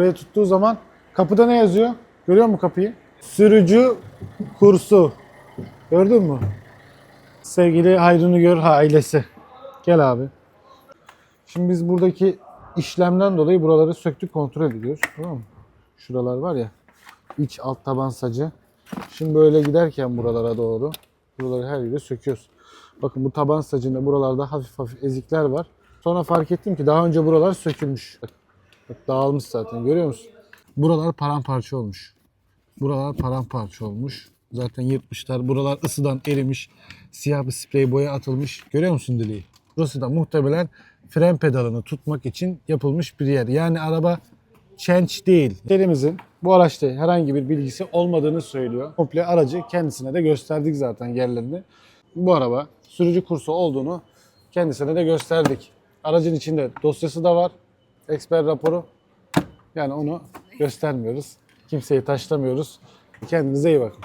Buraya tuttuğu zaman kapıda ne yazıyor? Görüyor musun kapıyı? Sürücü kursu. Gördün mü? Sevgili Hayrını Gör ailesi. Gel abi. Şimdi biz buradaki işlemden dolayı buraları söktük kontrol ediyoruz. Tamam mı? Şuralar var ya. iç alt taban sacı. Şimdi böyle giderken buralara doğru buraları her yere söküyoruz. Bakın bu taban sacında buralarda hafif hafif ezikler var. Sonra fark ettim ki daha önce buralar sökülmüş. Bak, dağılmış zaten görüyor musun? Buralar paramparça olmuş. Buralar paramparça olmuş. Zaten yırtmışlar. Buralar ısıdan erimiş. Siyah bir sprey boya atılmış. Görüyor musun dileği? Burası da muhtemelen fren pedalını tutmak için yapılmış bir yer. Yani araba change değil. Elimizin bu araçta herhangi bir bilgisi olmadığını söylüyor. Komple aracı kendisine de gösterdik zaten yerlerini. Bu araba sürücü kursu olduğunu kendisine de gösterdik. Aracın içinde dosyası da var. Eksper raporu. Yani onu göstermiyoruz. Kimseyi taşlamıyoruz. Kendinize iyi bakın.